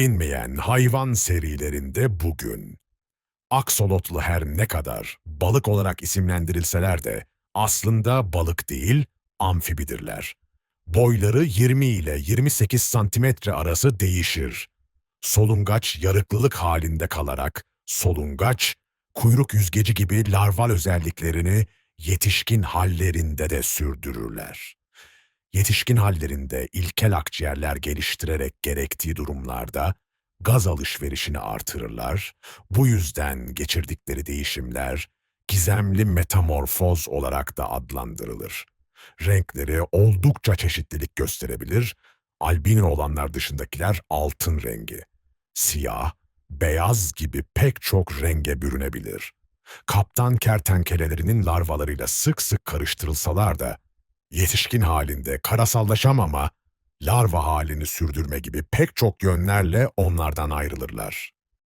Bilinmeyen hayvan serilerinde bugün. Aksolotlu her ne kadar balık olarak isimlendirilseler de aslında balık değil, amfibidirler. Boyları 20 ile 28 santimetre arası değişir. Solungaç yarıklılık halinde kalarak solungaç, kuyruk yüzgeci gibi larval özelliklerini yetişkin hallerinde de sürdürürler. Yetişkin hallerinde ilkel akciğerler geliştirerek gerektiği durumlarda gaz alışverişini artırırlar. Bu yüzden geçirdikleri değişimler gizemli metamorfoz olarak da adlandırılır. Renkleri oldukça çeşitlilik gösterebilir. Albino olanlar dışındakiler altın rengi. Siyah, beyaz gibi pek çok renge bürünebilir. Kaptan kertenkelelerinin larvalarıyla sık sık karıştırılsalar da yetişkin halinde karasallaşamama, larva halini sürdürme gibi pek çok yönlerle onlardan ayrılırlar.